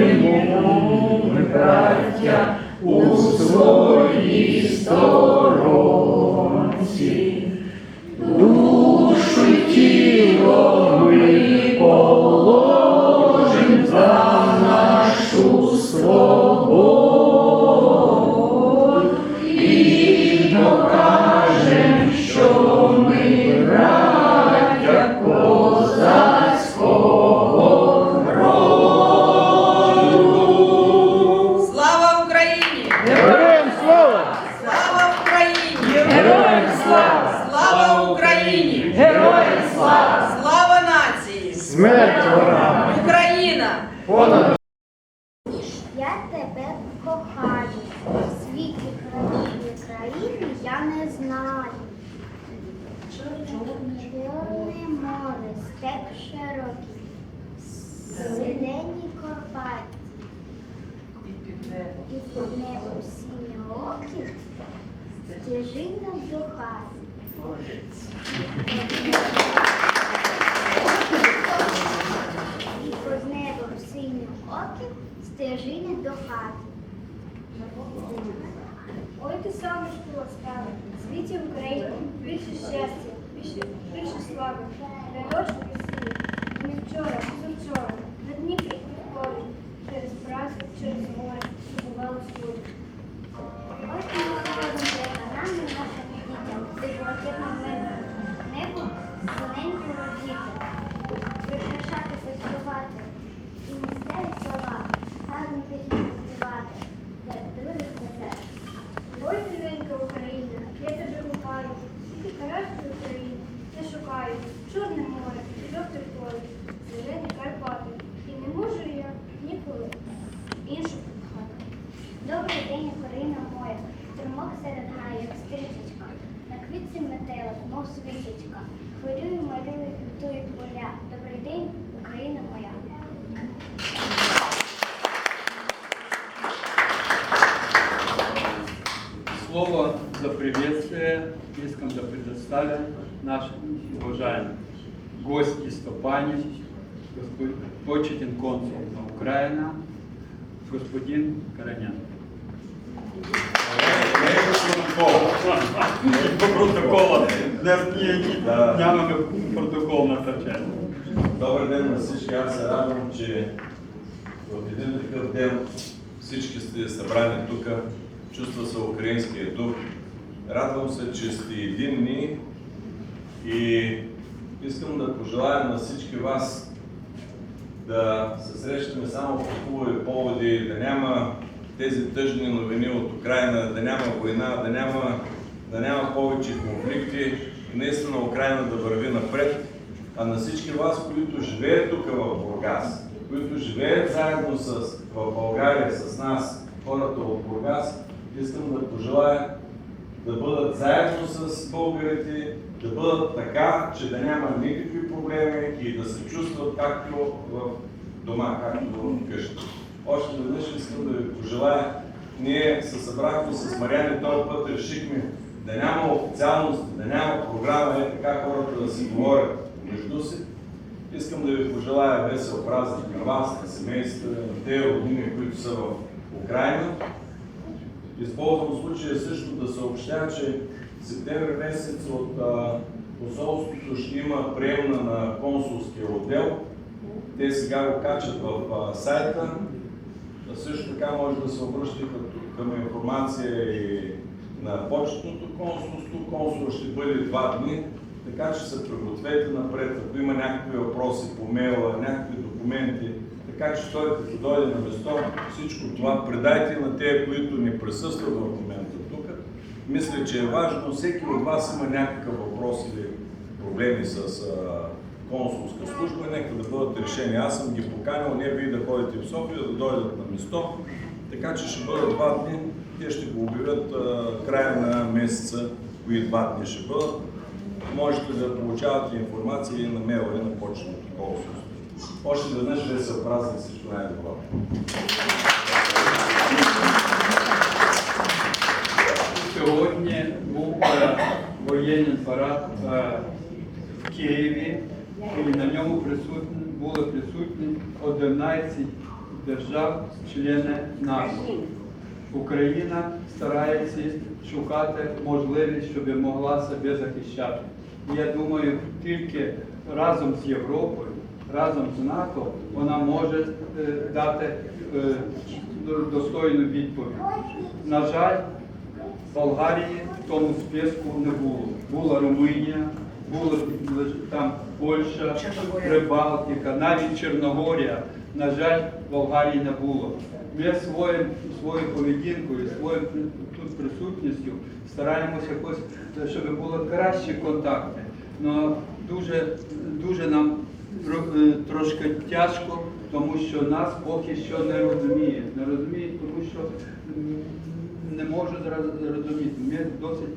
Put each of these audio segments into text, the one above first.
запануємо ми, браття, у своїй сторонці. Душу тіло ми положим Героям слава! Слава нації! Смерть ворогам! Україна! Понад Я тебе кохаю, в світі красивої країни я не знаю. Чорне море, степ широкий, зелені Карпати, і під небом синьоокі, стежина до хати. І під небом синьоокі, стежини до хати. Ой, ти сонечко ласкаве, світі України, більше щастя, більше, слави, і світ. Ми вчора, позавчора, на Дніпрі ходить, через працю, через море, бували суди. Де блакитне небо, небо метелик, мов свічечка, хвилюю малюю квітують поля. Добрий день, Україна моя. Слово за приветствие искам да предоставя наш уважаемый гость из Топани, господин почетен консул на Украина, господин Коронян. По протоколу. Ні, ні, нямаме протокол на честь. Добър ден на всички. Аз се радвам, че в един такъв ден всички сте събрани тук. Чувства се украинския дух. Радвам се, че сте единни и искам да пожелая на всички вас да се срещаме само по хубави поводи, да няма тези тъжни новини от Украина, да няма война, да няма, да няма повече конфликти и наистина Украина да върви напред. А на всички вас, които живеят тук в Бургас, които живеят заедно с, в България с нас, хората от Бургас, искам да пожелая да бъдат заедно с българите, да бъдат така, че да няма никакви проблеми и да се чувстват както в дома, както в къщи. Още веднъж искам да ви пожелая, ние се събрахме с Мариани този път, решихме да няма официалност, да няма програма, е така хората да си говорят между си. Искам да ви пожелая весел празник на вас, на семействата, на тези родини, които са в Украина. Използвам случая също да съобщя, че септември месец от а, посолството ще има приемна на консулския отдел. Те сега го качат в а, сайта. А също така може да се обръщате към информация и на почтното консулство. Консул ще бъде два дни, така че се пригответе напред. Ако има някакви въпроси по мейла, някакви документи, така че той като дойде на место, всичко това предайте на тези, които не присъстват в момента тук. Мисля, че е важно, всеки от вас има някакъв въпрос или проблеми с консулска служба, нека да бъдат решени. Аз съм ги поканил, не вие да ходите в София, да дойдат на место, така че ще бъдат два дни. Те ще го обявят края на месеца, кои два дни ще бъдат. Можете да получавате информация и на мейла, и на почтното консулство. Още веднъж да се празни всичко най-добро. Сьогодні був е, воєнний парад в Києві, і на присутні, були присутні 11 держав-члени НАТО. Україна старається шукати можливість, щоб могла себе захищати. І я думаю, тільки разом з Європою, разом з НАТО вона може е, дати е, достойну відповідь. На жаль, Болгарії в тому списку не було. Була Румунія, була там Польща, Прибалтика, навіть Чорногорія. На жаль, Болгарії не було. Ми своїм, своєю поведінкою, своєю тут присутністю стараємося якось, щоб були кращі контакти. Но дуже, дуже нам е, трошки тяжко, тому що нас поки що не розуміють. Не розуміють, тому що не можу зра- зрозуміти. Ми досить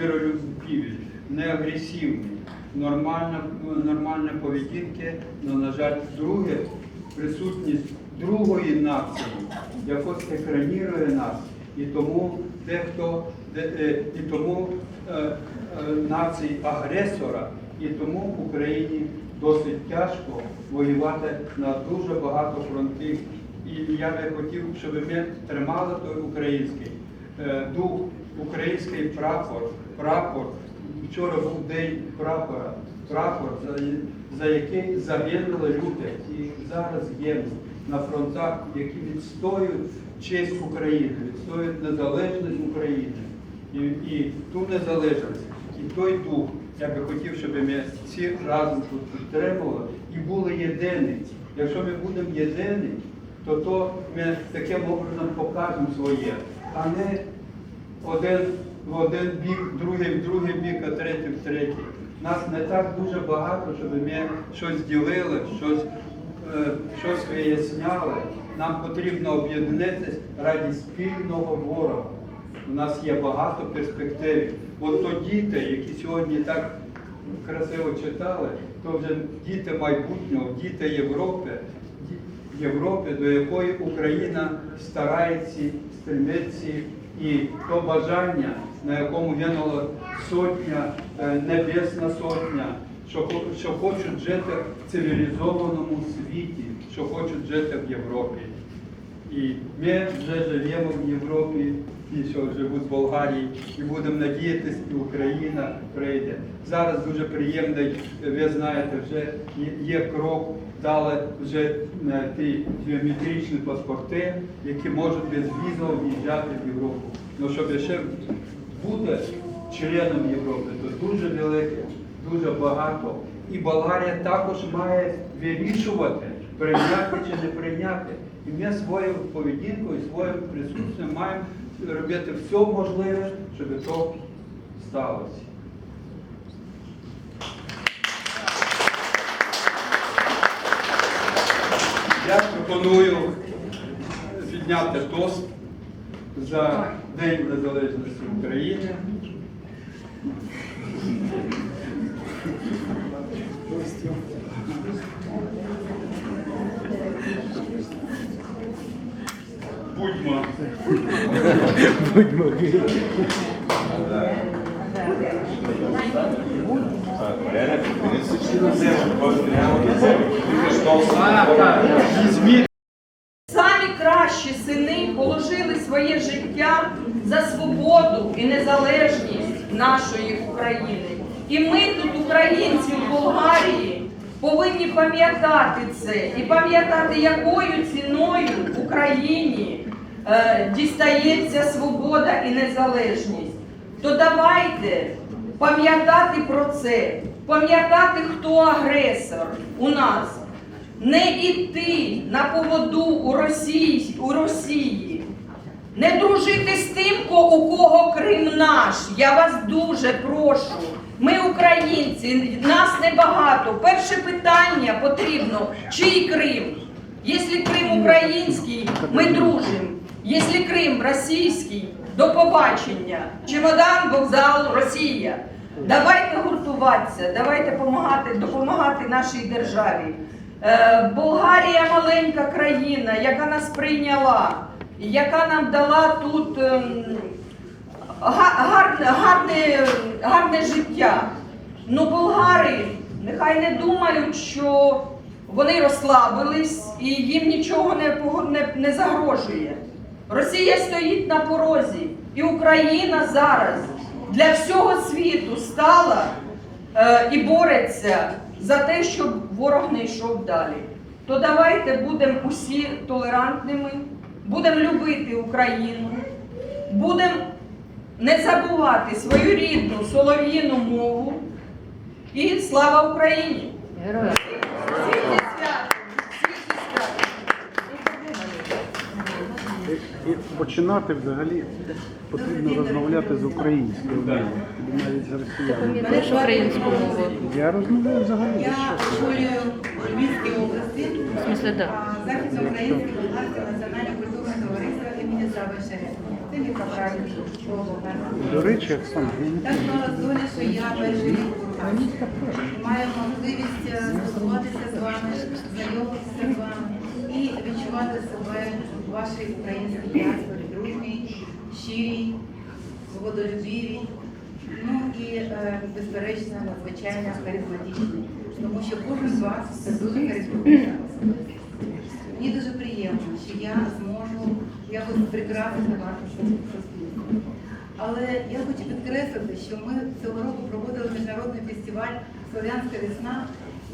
миролюбиві, не агресивні, нормальна, поведінки, але, на жаль, друге, присутність другої нації якось екранірує нас. І тому дехто, е, і тому е, е, нації агресора, і тому в Україні досить тяжко воювати на дуже багато фронтів. І я би хотів, щоб ми тримали той український дух, український прапор, прапор. Вчора був день прапора, прапор, за, за який загинули люди і зараз гинуть на фронтах, які відстоюють честь України, відстоюють незалежність України і, і ту незалежність, і той дух. Я би хотів, щоб ми всі разом тут підтримували і були єдині. Якщо ми будемо єдині, то то ми таким образом покажемо своє, а не один в один бік, другий в другий бік, а третій в третій. Нас не так дуже багато, щоб ми щось ділили, щось, е, щось виясняли. Нам потрібно об'єднатися раді спільного ворога. У нас є багато перспектив. От то діти, які сьогодні так красиво читали, то вже діти майбутнього, діти Європи, Європи, до якої Україна старається, стремиться, і то бажання, на якому гинула сотня, е, небесна сотня, що, що хочуть жити в цивілізованому світі, що хочуть жити в Європі. І ми вже живемо в Європі, ті, що живуть в Болгарії, і будемо надіятися, і Україна прийде. Зараз дуже приємний, ви знаєте, вже є- крок, дали вже е, ті біометричні паспорти, які можуть безвізово в'їжджати в Європу. Ну, щоб ще бути членом Європи, то дуже велике, дуже багато. І Болгарія також має вирішувати, прийняти чи не прийняти. І ми своєю поведінкою, своїм присутствием маємо робити все можливе, щоб то сталося. Я пропоную підняти тост за День Незалежності України. Будьмо. Візьміть Самі кращі сини положили своє життя за свободу і незалежність нашої України. І ми тут, українці в Болгарії, повинні пам'ятати це і пам'ятати, якою ціною Україні е, дістається свобода і незалежність. То давайте пам'ятати про це, пам'ятати, хто агресор у нас, не йти на поводу у Росії, у Росії. Не дружити з тим, у кого Крим наш. Я вас дуже прошу. Ми українці, нас небагато. Перше питання потрібно, чий Крим? Якщо Крим український, ми дружимо. Якщо Крим російський, до побачення. Чемодан, вокзал, Росія. Давайте гуртуватися, давайте допомагати, допомагати нашій державі. Е, Болгарія маленька країна, яка нас прийняла, яка нам дала тут ем, гарне, гарне, гарне життя. Ну, болгари нехай не думають, що вони розслабились і їм нічого не, не, не загрожує. Росія стоїть на порозі, і Україна зараз для всього світу стала е, і бореться за те, щоб ворог не йшов далі. То давайте будемо усі толерантними, будемо любити Україну, будемо не забувати свою рідну солов'їну мову. І слава Україні! Героям. Свято! Світлі свято! І починати взагалі потрібно розмовляти з українською мовою, навіть з росіянами. Я розмовляю взагалі. Я очолюю Львівській області Західноукраїнське національне культурне товариство імені Сави До речі, Оксана, Так доля, що я перший рік. Маю можливість е, спілкуватися з вами, знайомитися з вами і відчувати себе в вашій українській діаспорі дружній, щирій, свободолюбівій, ну і е, безперечно, надзвичайно харизматичній. Тому що кожен з вас це дуже харизматична особистість. Мені дуже приємно, що я зможу якось прекрасно вашу суспільство. Але я хочу підкреслити, що ми цього року проводили міжнародний фестиваль Слов'янська весна,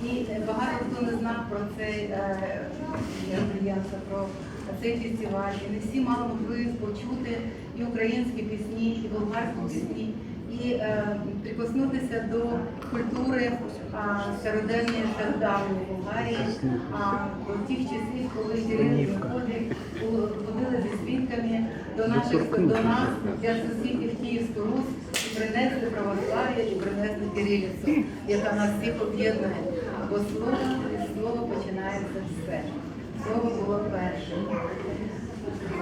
і е, багато хто не знав про цей е, мероприємство, про цей фестиваль. І не всі мали можливість почути і українські пісні, і болгарські пісні, і е, прикоснутися до культури а, стародавньої стародавньої Болгарії, а, до тих часів, коли Мефодій ходили зі свідками до наших до нас, для сусідів Київську Русь, і принесли православ'я, і принесли кирилицю, яка нас всіх об'єднує. Бо слово слово починається все. Слово було першим.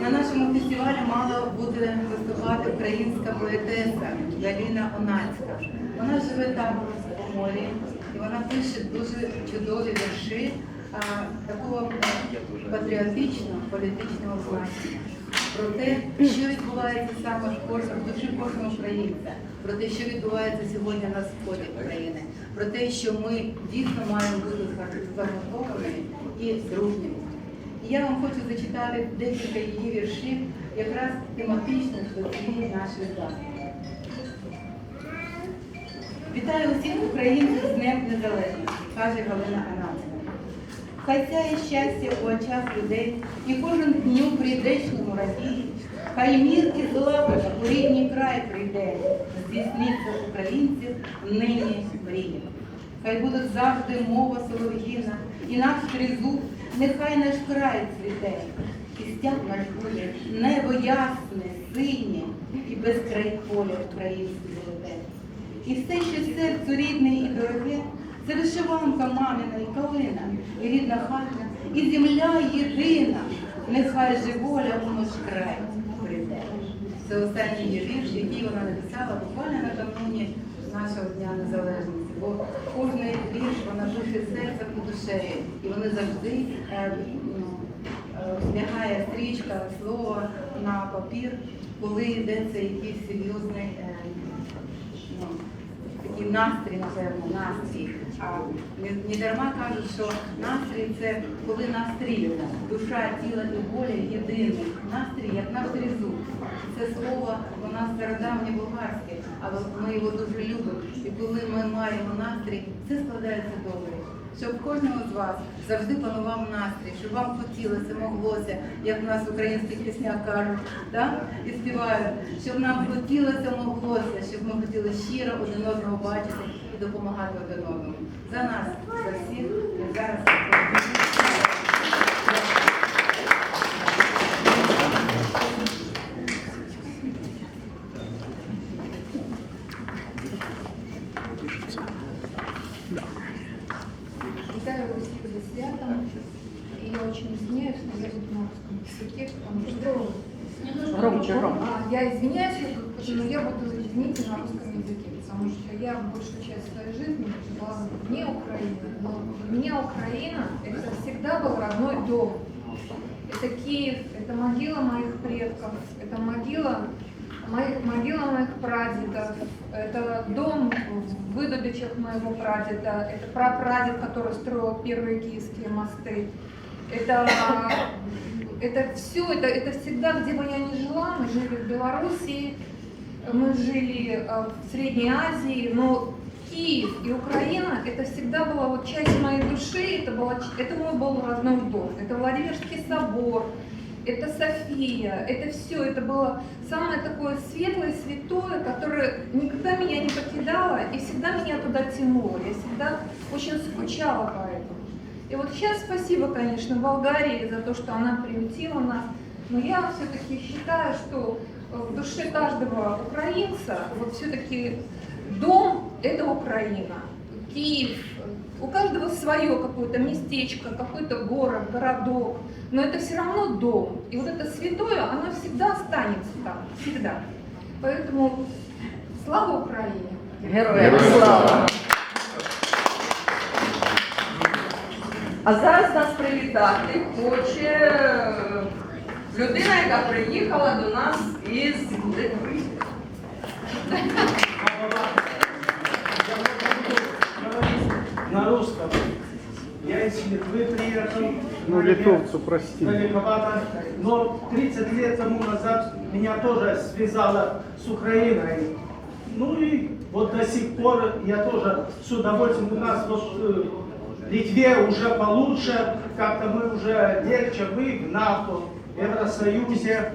На нашому фестивалі мала бути виступати українська поетеса Галіна Онацька. Вона живе там у морі, і вона пише дуже чудові вірші такого патріотичного, політичного значення. Про те, що відбувається саме в кожному душі кожного українця, про те, що відбувається сьогодні на сході України, про те, що ми дійсно маємо бути заготованими і дружніми. І я вам хочу зачитати декілька її віршів, якраз тематично до цієї нашої дати. Вітаю усіх українців з Днем Незалежності, каже Галина Анацька. Хай сяє щастя у очах людей, і кожен дню прийдешньому радіє. Хай мір і злагода у рідний край прийде, здійсниться українців нині мрії. Хай будуть завжди мова солов'їна, і наш тризуб, нехай наш край цвіте, і наш буде, небо ясне, синє, і безкрай поля українське золоте. І все, що серцю рідне і дороге, це вишиванка мамина і калина, і рідна хата, і земля єдина, нехай же воля у наш край прийде. Це останній вірш, який вона написала буквально накануні нашого Дня Незалежності. Бо кожний вірш вона пише серцем і душею, і вони завжди е, ну, е, лягає стрічка слова на папір, коли йдеться якийсь серйозний. е, ну, такий настрій, напевно, настрій. А не, дарма кажуть, що настрій це коли настрій, душа, тіло і воля єдині. Настрій, як настрій зуб. Це слово у нас стародавнє болгарське, але ми його дуже любимо. І коли ми маємо настрій, все складається добре. Щоб кожного з вас завжди панував настрій, щоб вам хотілося, моглося, як в нас в українських кажуть, да? і співають, щоб нам хотілося, моглося, щоб ми хотіли щиро один одного бачити і допомагати один одному. За нас, за всіх, і зараз. Витаю вас с святом. И я очень извиняюсь, но я буду на русском языке, потому что... Громче, громче. А, я извиняюсь, но я буду, извините, на русском языке, потому что я большую часть своей жизни жила вне Украины. Но для меня Украина – это всегда был родной дом. Это Киев, это могила моих предков, это могила моих, могила моих прадедов, это дом в выдубичах моего прадеда, это прапрадед, который строил первые киевские мосты. Это, это все, это, это всегда, где бы я ни жила, мы жили в Белоруссии, мы жили э, в Средней Азии, но Киев и Украина это всегда была вот часть моей души, это, была, это мой был родной дом, это Владимирский собор, это София, это все, это было самое такое светлое, святое, которое никогда меня не покидало и всегда меня туда тянуло, я всегда очень скучала по этому. И вот сейчас спасибо, конечно, Болгарии за то, что она приютила нас, но я все-таки считаю, что в душе каждого украинца вот все-таки дом – это Украина, Киев, у каждого свое какое-то местечко, какой-то город, городок, но это все равно дом. И вот это святое, оно всегда останется там, всегда. Поэтому слава Украине! Героям слава! А зараз нас привітати хоче людина, яка приїхала до нас із Литви. На русском. Я из Литвы приехал. Ну, литовцу прости. Далековато. Но 30 лет тому назад меня тоже связало с Украиной. Ну и вот до сих пор я тоже с удовольствием у нас вот э, в Литве уже получше, как-то мы уже легче, мы в НАТО, Евросоюзе.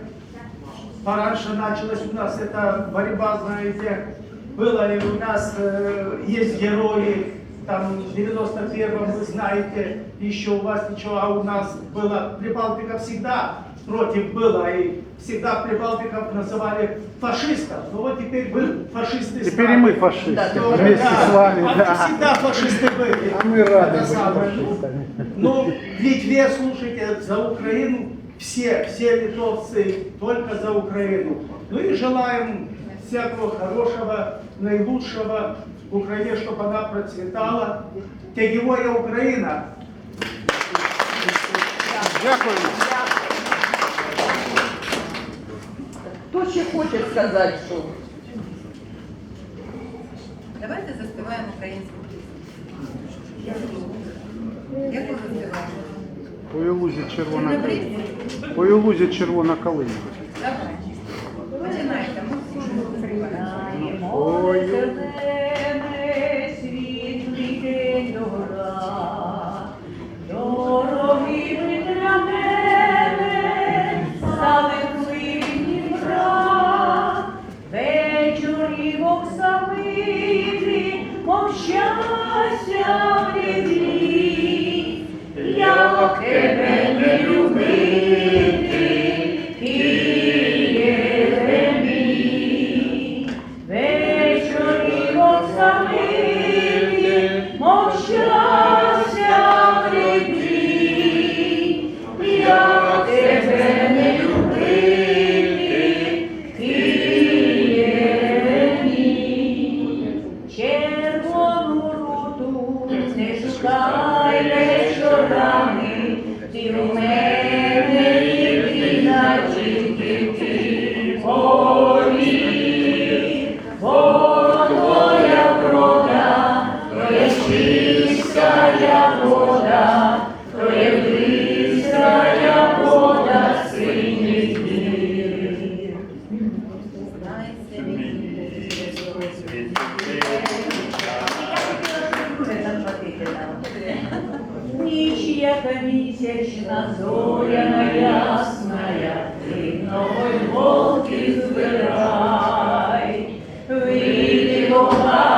Пораньше началась у нас эта борьба, знаете, было ли у нас, э, есть герои, там в 91-м, вы знаете, еще у вас ничего, а у нас было, Прибалтика всегда против была, и всегда Прибалтиков называли фашистов. Ну вот теперь вы фашисты Теперь и мы фашисты. Да, Вместе Да, с вами, а да. всегда фашисты были. А мы рады Это быть фашистами. Ну, Литве, слушайте, за Украину все, все литовцы только за Украину. Ну и желаем всякого хорошего, наилучшего в Украине, чтобы она процветала. Тягивая Украина. Дякую. Хто ще хоче сказати, що? Давайте заспіваємо українську пісню. Яку заспіваємо? По Ілузі червона калина. По Ілузі червона калина. Починайте. співаємо. Ой, береш до рани, ти у мене. Jeová.